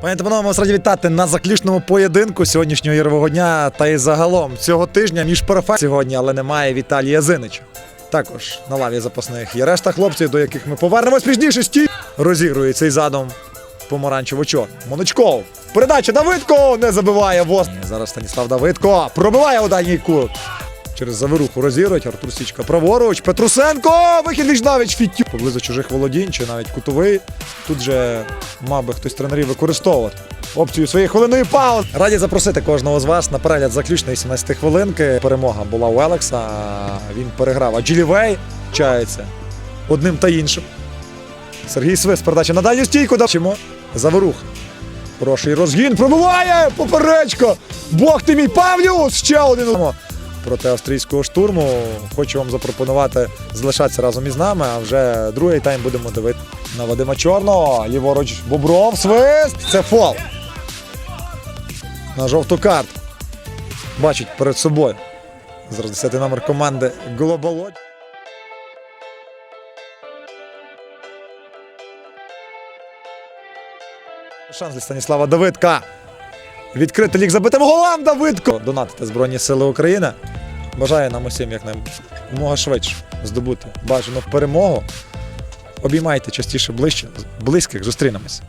Пані та панове, вас раді вітати на заключному поєдинку сьогоднішнього ігрового дня та й загалом цього тижня між перфект сьогодні, але немає Віталія Зинича. Також на лаві запасних є решта хлопців, до яких ми повернемось пізніше. Стій розігрує цей задум помаранчево чорний Моночков. Передача Давидко не забиває. Ні, Зараз Станіслав Давидко пробиває у дальній кут. Через заворуху розігрують Артур Січка праворуч. Петрусенко! Вихід Вічнавич фіттю. Поблизу чужих володінь чи навіть кутовий. Тут же мав би хтось тренерів використовувати опцію своєї хвилинної паузи. Раді запросити кожного з вас на перегляд заключної 17 хвилинки. Перемога була у Елекса. Він переграв. А Джилівей чається одним та іншим. Сергій Свис, передача на дальню стійку. Дачимо. Заворух. Хороший розгін. Пробиває! Поперечко! Бог ти мій Павлюс! Ще один проти австрійського штурму. Хочу вам запропонувати залишатися разом із нами, а вже другий тайм будемо дивитися на Вадима Чорного. Ліворуч Бобров, свист. Це фол. На жовту карту. Бачить перед собою. Зараз 10 номер команди Глобалоч. Шанс для Станіслава Давидка. Відкрити лік забитим голам Давидко. Донатити Збройні Сили України. Бажаю нам усім як якомога швидше здобути бажану перемогу. Обіймайте частіше ближче, близьких, зустрінемось.